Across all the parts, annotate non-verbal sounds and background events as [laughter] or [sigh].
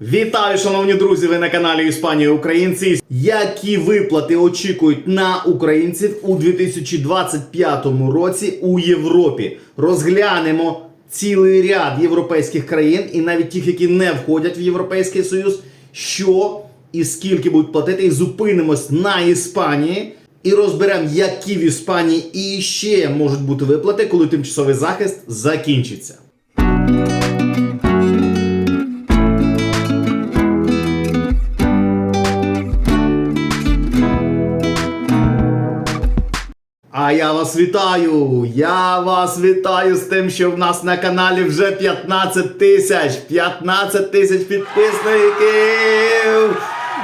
Вітаю, шановні друзі! Ви на каналі Іспанія Українці. Які виплати очікують на українців у 2025 році у Європі? Розглянемо цілий ряд європейських країн і навіть тих, які не входять в Європейський Союз, що і скільки будуть платити, і зупинимось на Іспанії. І розберемо, які в Іспанії і ще можуть бути виплати, коли тимчасовий захист закінчиться. А я вас вітаю! Я вас вітаю з тим, що в нас на каналі вже 15 тисяч! 15 тисяч підписників!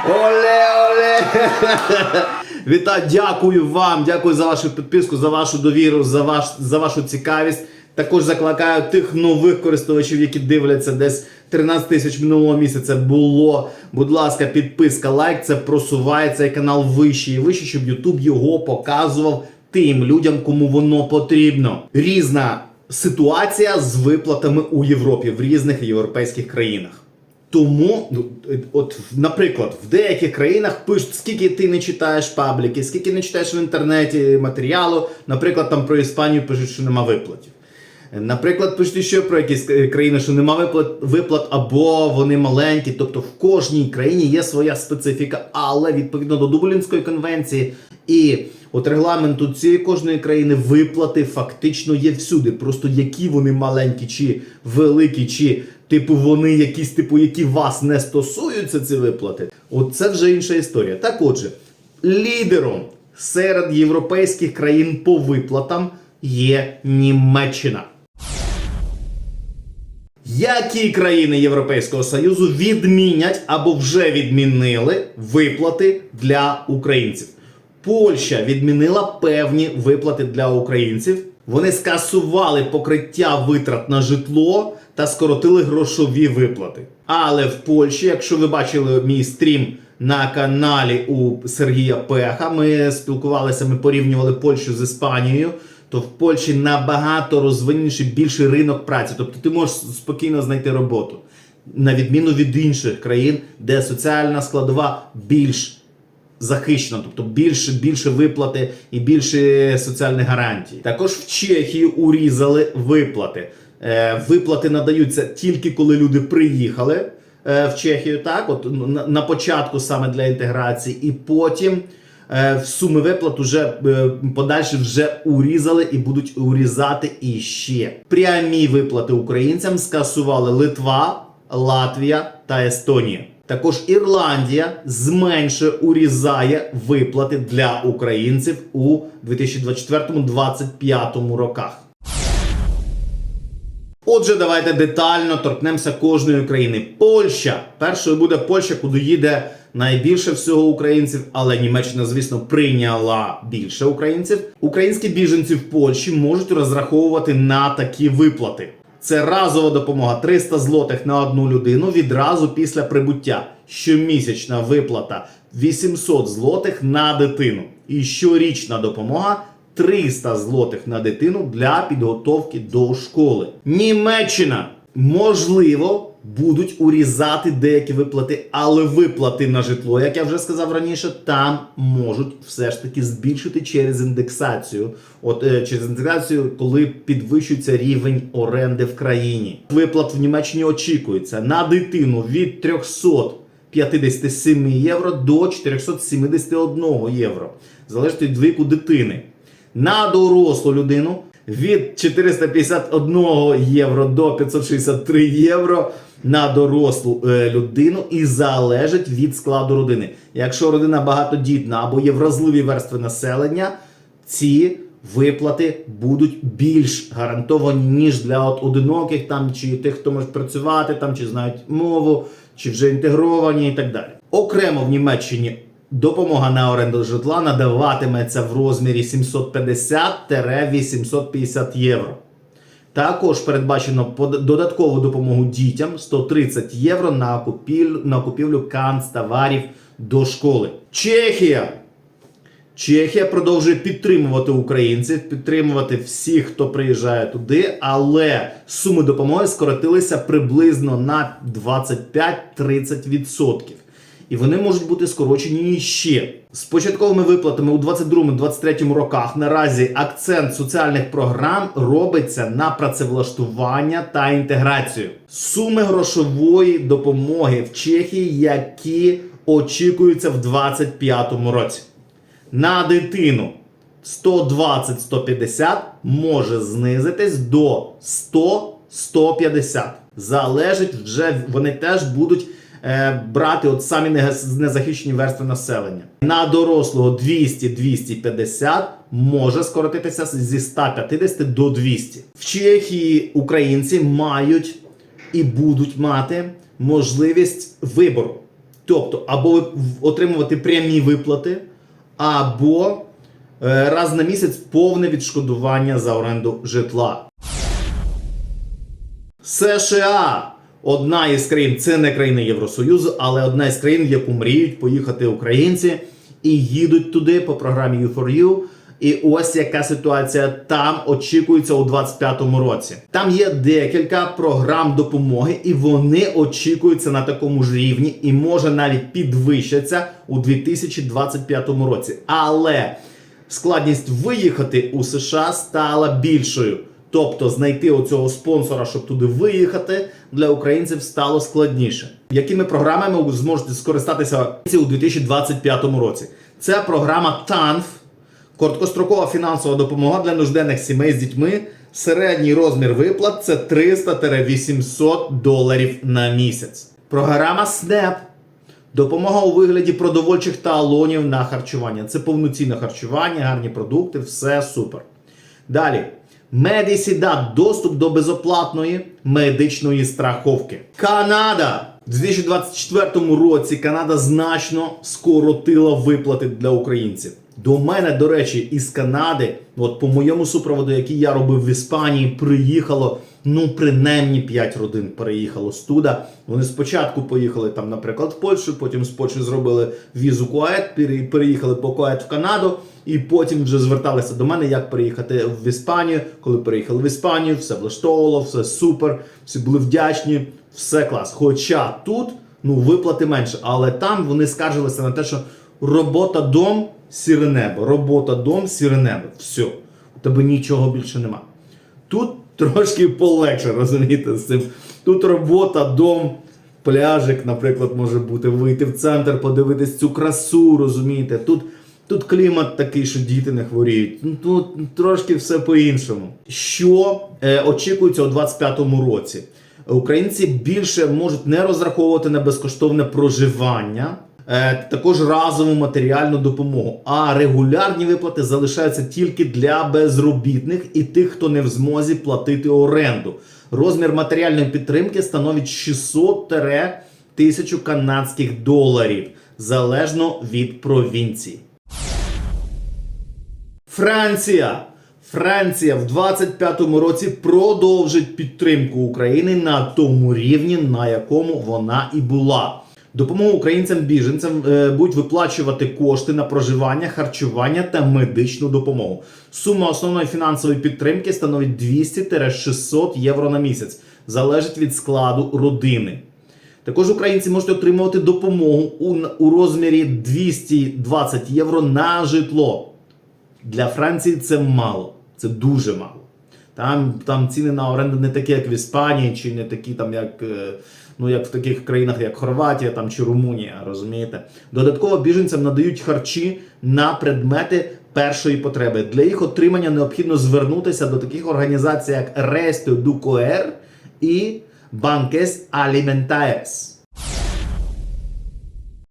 Оле, оле! [laughs] Вітаю, дякую вам, дякую за вашу підписку, за вашу довіру, за, ваш, за вашу цікавість. Також закликаю тих нових користувачів, які дивляться десь 13 тисяч минулого місяця було. Будь ласка, підписка, лайк, це просуває цей канал вище і вище, щоб YouTube його показував тим людям, кому воно потрібно. Різна ситуація з виплатами у Європі в різних європейських країнах. Тому, ну, от, наприклад, в деяких країнах пишуть, скільки ти не читаєш пабліки, скільки не читаєш в інтернеті матеріалу. Наприклад, там про Іспанію пишуть, що нема виплатів. Наприклад, пишуть ще про якісь країни, що нема виплат, виплат або вони маленькі. Тобто в кожній країні є своя специфіка, але відповідно до Дублінської конвенції і от регламенту цієї кожної країни виплати фактично є всюди. Просто які вони маленькі чи великі, чи типу вони якісь, типу, які вас не стосуються, ці виплати. От це вже інша історія. Так отже, лідером серед європейських країн по виплатам є Німеччина. Які країни Європейського Союзу відмінять або вже відмінили виплати для українців? Польща відмінила певні виплати для українців. Вони скасували покриття витрат на житло та скоротили грошові виплати. Але в Польщі, якщо ви бачили мій стрім на каналі у Сергія Пеха, ми спілкувалися, ми порівнювали Польщу з Іспанією. То в Польщі набагато розвиненіший більший ринок праці. Тобто ти можеш спокійно знайти роботу. На відміну від інших країн, де соціальна складова більш захищена, тобто більше, більше виплати і більше соціальних гарантій. Також в Чехії урізали виплати. Е, виплати надаються тільки коли люди приїхали е, в Чехію, так, от ну, на, на початку саме для інтеграції, і потім. Е, суми виплат уже е, подальше вже урізали і будуть урізати іще. Прямі виплати українцям скасували Литва, Латвія та Естонія. Також Ірландія зменшує урізає виплати для українців у 2024-2025 роках. Отже, давайте детально торкнемося кожної країни. Польща. Першою буде Польща, куди їде найбільше всього українців, але Німеччина, звісно, прийняла більше українців. Українські біженці в Польщі можуть розраховувати на такі виплати. Це разова допомога 300 злотих на одну людину відразу після прибуття. Щомісячна виплата 800 злотих на дитину. І щорічна допомога 300 злотих на дитину для підготовки до школи. Німеччина можливо будуть урізати деякі виплати, але виплати на житло, як я вже сказав раніше, там можуть все ж таки збільшити через індексацію. От е, через індексацію, коли підвищується рівень оренди в країні. Виплат в Німеччині очікується на дитину від 300 57 євро до 471 євро. Залежить від віку дитини. На дорослу людину від 451 євро до 563 євро на дорослу е, людину і залежить від складу родини. Якщо родина багатодітна або є вразливі верстви населення, ці виплати будуть більш гарантовані, ніж для от одиноких там чи тих, хто може працювати там, чи знають мову, чи вже інтегровані і так далі. Окремо в Німеччині допомога на оренду житла надаватиметься в розмірі 750-850 євро. Також передбачено додаткову допомогу дітям 130 євро на купівлю, на купівлю канцтоварів до школи. Чехія Чехія продовжує підтримувати українців, підтримувати всіх, хто приїжджає туди, але суми допомоги скоротилися приблизно на 25-30%. І вони можуть бути скорочені ще. З початковими виплатами у 22-23 роках наразі акцент соціальних програм робиться на працевлаштування та інтеграцію. Суми грошової допомоги в Чехії, які очікуються в 2025 році. На дитину 120-150 може знизитись до 100-150. Залежить вже вони теж будуть брати от самі незахищені верстви населення. На дорослого 200-250 може скоротитися зі 150 до 200. В Чехії українці мають і будуть мати можливість вибору. Тобто, або отримувати прямі виплати, або е, раз на місяць повне відшкодування за оренду житла. США одна із країн, це не країна Євросоюзу, але одна із країн, яку мріють поїхати українці і їдуть туди по програмі U4U. І ось яка ситуація там очікується у 2025 році. Там є декілька програм допомоги, і вони очікуються на такому ж рівні, і може навіть підвищаться у 2025 році. Але складність виїхати у США стала більшою. Тобто знайти оцього спонсора, щоб туди виїхати, для українців стало складніше. Якими програмами ви зможете скористатися у 2025 році? Це програма TANF, короткострокова фінансова допомога для нужденних сімей з дітьми. Середній розмір виплат це 300-800 доларів на місяць. Програма SNAP Допомога у вигляді продовольчих талонів на харчування. Це повноцінне харчування, гарні продукти, все супер. Далі. Медісідат доступ до безоплатної медичної страховки. Канада. У 2024 році Канада значно скоротила виплати для українців. До мене, до речі, із Канади, от по моєму супроводу, який я робив в Іспанії, приїхало ну принаймні 5 родин переїхало з туда. Вони спочатку поїхали там, наприклад, в Польщу, потім з Польщі зробили візу Кует, переїхали по Кует в Канаду, і потім вже зверталися до мене, як переїхати в Іспанію. Коли переїхали в Іспанію, все влаштовувало, все супер, всі були вдячні, все клас. Хоча тут ну виплати менше, але там вони скаржилися на те, що робота дом, сіре небо, робота дом, сіре небо. Все, у тебе нічого більше нема. Тут трошки полегше, розумієте, з цим. Тут робота, дом, пляжик, наприклад, може бути, вийти в центр, подивитись цю красу, розумієте. Тут, тут клімат такий, що діти не хворіють. Ну, Тут трошки все по-іншому. Що е, очікується у 2025 році? Українці більше можуть не розраховувати на безкоштовне проживання. Е, також разову матеріальну допомогу. А регулярні виплати залишаються тільки для безробітних і тих, хто не в змозі платити оренду. Розмір матеріальної підтримки становить 600-1000 канадських доларів залежно від провінції. Франція. Франція в 25-му році продовжить підтримку України на тому рівні, на якому вона і була. Допомогу українцям-біженцям е, будуть виплачувати кошти на проживання, харчування та медичну допомогу. Сума основної фінансової підтримки становить 200-600 євро на місяць, залежить від складу родини. Також українці можуть отримувати допомогу у, розмірі 220 євро на житло. Для Франції це мало, це дуже мало. Там, там ціни на оренду не такі, як в Іспанії, чи не такі, там, як, е, ну, як в таких країнах, як Хорватія там, чи Румунія, розумієте? Додатково біженцям надають харчі на предмети першої потреби. Для їх отримання необхідно звернутися до таких організацій, як Resto du Coeur і Banques Alimentaires.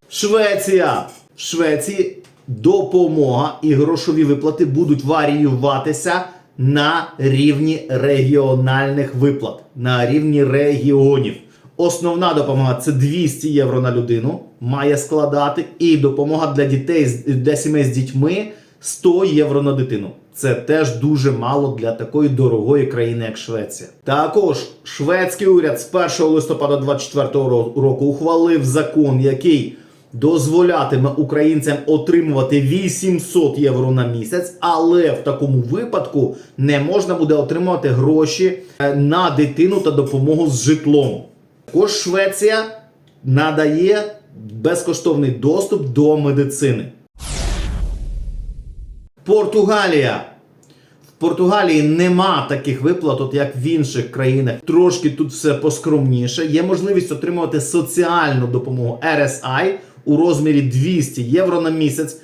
Швеція. В Швеції допомога і грошові виплати будуть варіюватися на рівні регіональних виплат, на рівні регіонів. Основна допомога це 200 євро на людину, має складати, і допомога для дітей для сімей з дітьми 100 євро на дитину. Це теж дуже мало для такої дорогої країни, як Швеція. Також шведський уряд з 1 листопада 2024 року ухвалив закон, який дозволятиме українцям отримувати 800 євро на місяць, але в такому випадку не можна буде отримувати гроші е, на дитину та допомогу з житлом. Також Швеція надає безкоштовний доступ до медицини. Португалія. В Португалії нема таких виплат, от як в інших країнах. Трошки тут все поскромніше. Є можливість отримувати соціальну допомогу RSI у розмірі 200 євро на місяць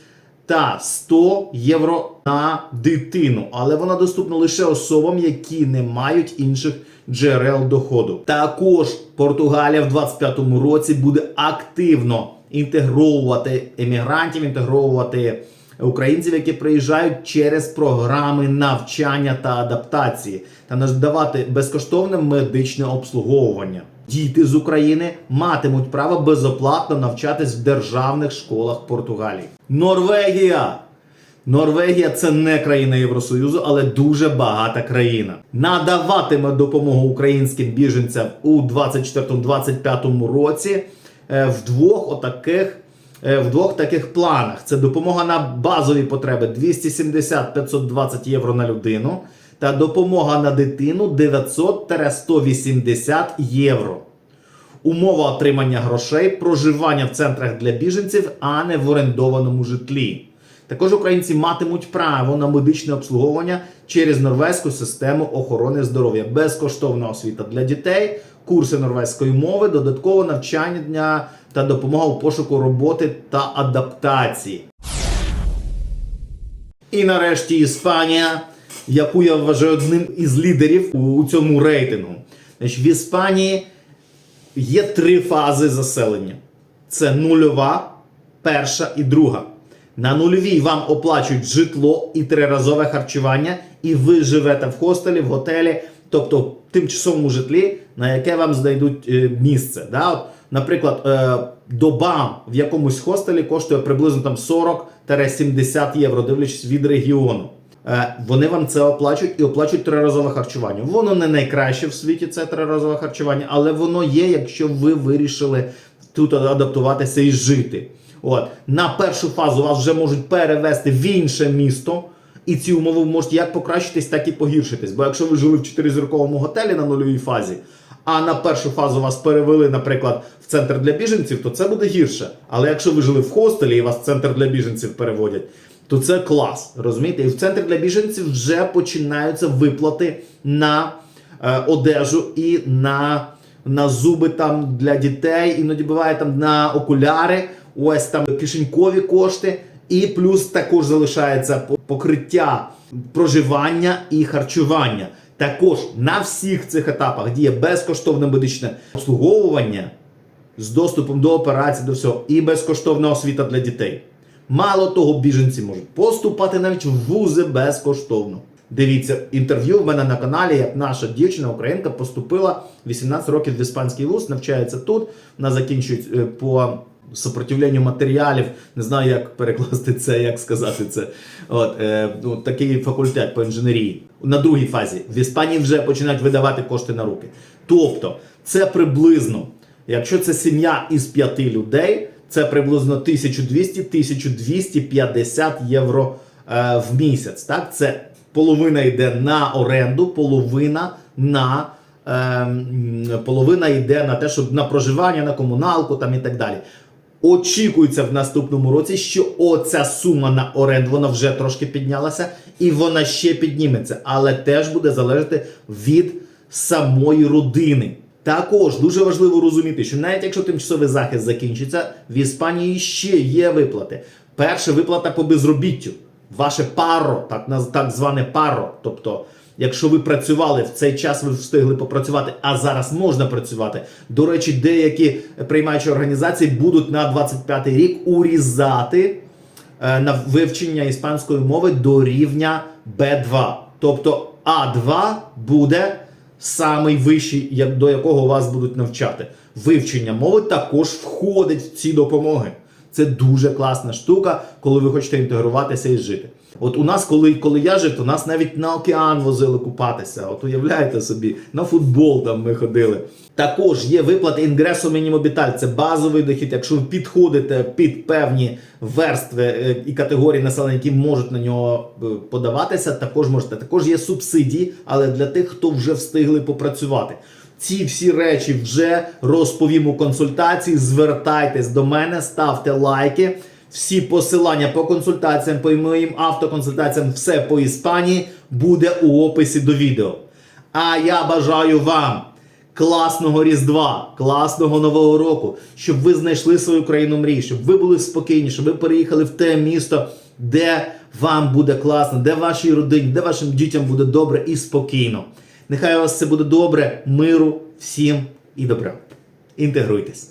та 100 євро на дитину. Але вона доступна лише особам, які не мають інших джерел доходу. Також Португалія в 25-му році буде активно інтегровувати емігрантів, інтегровувати українців, які приїжджають через програми навчання та адаптації, та надавати безкоштовне медичне обслуговування. Діти з України матимуть право безоплатно навчатись в державних школах Португалії. Норвегія. Норвегія це не країна Євросоюзу, але дуже багата країна. Надаватиме допомогу українським біженцям у 24-25 році е, в двох отаких. е, В двох таких планах це допомога на базові потреби 270-520 євро на людину та допомога на дитину 900-180 євро. Умова отримання грошей, проживання в центрах для біженців, а не в орендованому житлі. Також українці матимуть право на медичне обслуговування через норвезьку систему охорони здоров'я, безкоштовна освіта для дітей, курси норвезької мови, додаткове навчання та допомога у пошуку роботи та адаптації. І нарешті Іспанія, яку я вважаю одним із лідерів у, цьому рейтингу. Значить, в Іспанії є три фази заселення: це нульова, перша і друга. На нульовій вам оплачують житло і триразове харчування, і ви живете в хостелі, в готелі, тобто в тимчасовому житлі, на яке вам знайдуть е, місце. Да? От, наприклад, е, доба в якомусь хостелі коштує приблизно там 40-70 євро, дивлячись від регіону. Е, Вони вам це оплачують і оплачують триразове харчування. Воно не найкраще в світі, це триразове харчування, але воно є, якщо ви вирішили тут адаптуватися і жити. От на першу фазу вас вже можуть перевести в інше місто, і ці умови можуть як покращитись, так і погіршитись. Бо якщо ви жили в чотиризірковому готелі на нульовій фазі, а на першу фазу вас перевели, наприклад, в центр для біженців, то це буде гірше. Але якщо ви жили в хостелі і вас в центр для біженців переводять, то це клас. Розумієте? І в центр для біженців вже починаються виплати на е, одежу і на, на зуби там для дітей, іноді буває там на окуляри, ось там кишенькові кошти, і плюс також залишається покриття проживання і харчування. Також на всіх цих етапах діє безкоштовне медичне обслуговування з доступом до операцій, до всього, і безкоштовна освіта для дітей. Мало того, біженці можуть поступати навіть в вузи безкоштовно. Дивіться інтерв'ю в мене на каналі, як наша дівчина, українка, поступила 18 років в іспанський вуз, навчається тут. Вона закінчує е, по сопротивленню матеріалів. Не знаю, як перекласти це, як сказати це. От, е, ну, такий факультет по інженерії. На другій фазі в Іспанії вже починають видавати кошти на руки. Тобто, це приблизно, якщо це сім'я із п'яти людей, це приблизно 1200-1250 євро е, в місяць. Так? Це половина йде на оренду, половина на. ем, половина йде на те, щоб на проживання, на комуналку там і так далі. Очікується в наступному році, що оця сума на оренду вона вже трошки піднялася, і вона ще підніметься, але теж буде залежати від самої родини. Також дуже важливо розуміти, що навіть якщо тимчасовий захист закінчиться, в Іспанії ще є виплати. Перша виплата по безробіттю, ваше паро, так так зване паро. Тобто, якщо ви працювали в цей час, ви встигли попрацювати, а зараз можна працювати. До речі, деякі приймаючі організації будуть на 25-й рік урізати е, на вивчення іспанської мови до рівня B2. Тобто А2 буде самий вищий, до якого вас будуть навчати. Вивчення мови також входить в ці допомоги. Це дуже класна штука, коли ви хочете інтегруватися і жити. От у нас, коли, коли я жив, то нас навіть на океан возили купатися. От уявляєте собі, на футбол там ми ходили. Також є виплата інгресу мінімобіталь. Це базовий дохід. Якщо ви підходите під певні верстви е, і категорії населення, які можуть на нього е, подаватися, також можете. Також є субсидії, але для тих, хто вже встигли попрацювати. Ці всі речі вже розповім у консультації. Звертайтесь до мене, ставте лайки. Всі посилання по консультаціям, по моїм автоконсультаціям, все по Іспанії буде у описі до відео. А я бажаю вам класного Різдва, класного Нового року, щоб ви знайшли свою країну мрій, щоб ви були спокійні, щоб ви переїхали в те місто, де вам буде класно, де вашій родині, де вашим дітям буде добре і спокійно. Нехай у вас все буде добре, миру, всім і добра. Інтегруйтесь.